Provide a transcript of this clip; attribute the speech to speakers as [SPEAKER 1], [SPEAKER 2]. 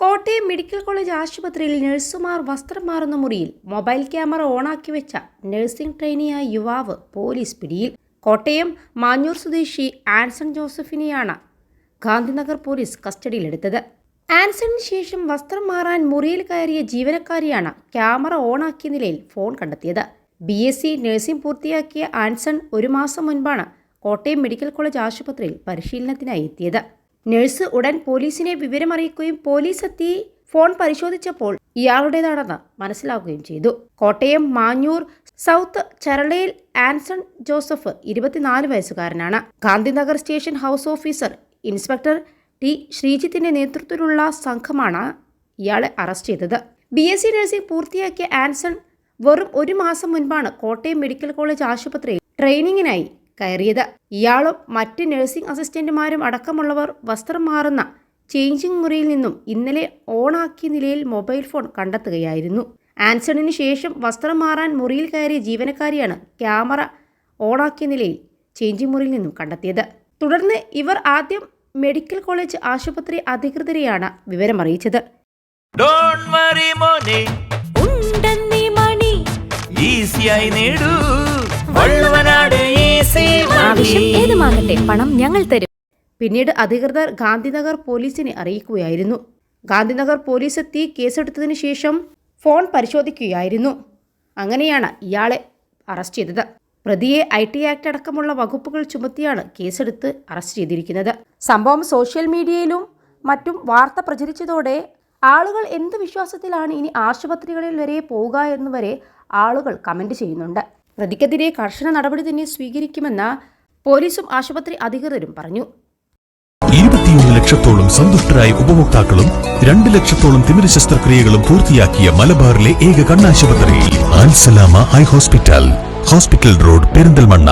[SPEAKER 1] Kottayam medical college ആശുപത്രിയിൽ നഴ്സുമാർ വസ്ത്രം മാറുന്ന മുറിയിൽ മൊബൈൽ ക്യാമറ ഓണാക്കി വെച്ച നഴ്സിംഗ് ട്രെയിനിയായ യുവാവ് പോലീസ് പിടിയിൽ. കോട്ടയം മാഞ്ഞൂർ സ്വദേശി ആൻസൺ ജോസഫിനെയാണ് ഗാന്ധിനഗർ പോലീസ് കസ്റ്റഡിയിലെടുത്തത്. ആൻസണിന് ശേഷം വസ്ത്രം മാറാൻ മുറിയിൽ കയറിയ ജീവനക്കാരിയാണ് ക്യാമറ ഓണാക്കിയ നിലയിൽ ഫോൺ കണ്ടെത്തിയത്. ബി എസ് സി നഴ്സിംഗ് പൂർത്തിയാക്കിയ ആൻസൺ ഒരു മാസം മുൻപാണ് കോട്ടയം മെഡിക്കൽ കോളേജ് ആശുപത്രിയിൽ പരിശീലനത്തിനായി എത്തിയത്. നഴ്സ് ഉടൻ പോലീസിനെ വിവരമറിയിക്കുകയും പോലീസ് എത്തി ഫോൺ പരിശോധിച്ചപ്പോൾ ഇയാളുടേതാണെന്ന് മനസ്സിലാക്കുകയും ചെയ്തു. കോട്ടയം മാഞ്ഞൂർ സൗത്ത് ചരളയിൽ ആൻസൺ ജോസഫ് ഇരുപത്തിനാല് വയസ്സുകാരനാണ്. Gandhinagar station house officer inspector T ശ്രീജിത്തിന്റെ നേതൃത്വത്തിലുള്ള സംഘമാണ് ഇയാളെ അറസ്റ്റ് ചെയ്തത്. ബി എസ് സി നഴ്സിംഗ് പൂർത്തിയാക്കിയ ആൻസൺ വെറും ഒരു മാസം മുൻപാണ് കോട്ടയം മെഡിക്കൽ കോളേജ് ആശുപത്രിയിൽ ട്രെയിനിങ്ങിനായി കയറിയത്. ഇയാളും മറ്റ് നഴ്സിംഗ് അസിസ്റ്റന്റുമാരും അടക്കമുള്ളവർ വസ്ത്രം മാറുന്ന ചേഞ്ചിങ് മുറിയിൽ നിന്നും ഇന്നലെ ഓണാക്കിയ നിലയിൽ മൊബൈൽ ഫോൺ കണ്ടെത്തുകയായിരുന്നു. ആൻസണിന് ശേഷം വസ്ത്രം മാറാൻ മുറിയിൽ കയറിയ ജീവനക്കാരിയാണ് ക്യാമറ ഓണാക്കിയ നിലയിൽ ചേഞ്ചിങ് മുറിയിൽ നിന്നും കണ്ടെത്തിയത്. തുടർന്ന് ഇവർ ആദ്യം മെഡിക്കൽ കോളേജ് ആശുപത്രി അധികൃതരെയാണ് വിവരമറിയിച്ചത്.
[SPEAKER 2] ഡോൺ വറി മോനെ.
[SPEAKER 3] ഉണ്ടെന്നീ മണി.
[SPEAKER 2] ഈസിയായി നേടൂ.
[SPEAKER 3] ആവശ്യം ഏതുമാകട്ടെ പണം ഞങ്ങൾ തരും.
[SPEAKER 1] പിന്നീട് അധികൃതർ ഗാന്ധിനഗർ പോലീസിനെ അറിയിക്കുകയായിരുന്നു. ഗാന്ധിനഗർ പോലീസ് എത്തി കേസെടുത്തതിനു ശേഷം ഫോൺ പരിശോധിക്കുകയായിരുന്നു. അങ്ങനെയാണ് ഇയാളെ അറസ്റ്റ് ചെയ്തത്. പ്രതിയെ ഐ ടി ആക്ട് അടക്കമുള്ള വകുപ്പുകൾ ചുമത്തിയാണ് കേസെടുത്ത് അറസ്റ്റ് ചെയ്തിരിക്കുന്നത്. സംഭവം സോഷ്യൽ മീഡിയയിലും മറ്റും വാർത്ത പ്രചരിച്ചതോടെ ആളുകൾ എന്ത് വിശ്വാസത്തിലാണ് ഇനി ആശുപത്രികളിൽ വരെ പോവുക എന്നുവരെ ആളുകൾ കമന്റ് ചെയ്യുന്നുണ്ട്. പ്രതിക്കെതിരെ കർശന നടപടി തന്നെ സ്വീകരിക്കുമെന്ന് പോലീസും ആശുപത്രി അധികൃതരും പറഞ്ഞു.
[SPEAKER 4] ഇരുപത്തിയൊന്ന് ലക്ഷത്തോളം സന്തുഷ്ടരായ ഉപഭോക്താക്കളും രണ്ട് ലക്ഷത്തോളം തിമിര ശസ്ത്രക്രിയകളും പൂർത്തിയാക്കിയ മലബാറിലെ ഏക കണ്ണാശുപത്രി Al Salama eye hospital hospital road Perinthalmanna.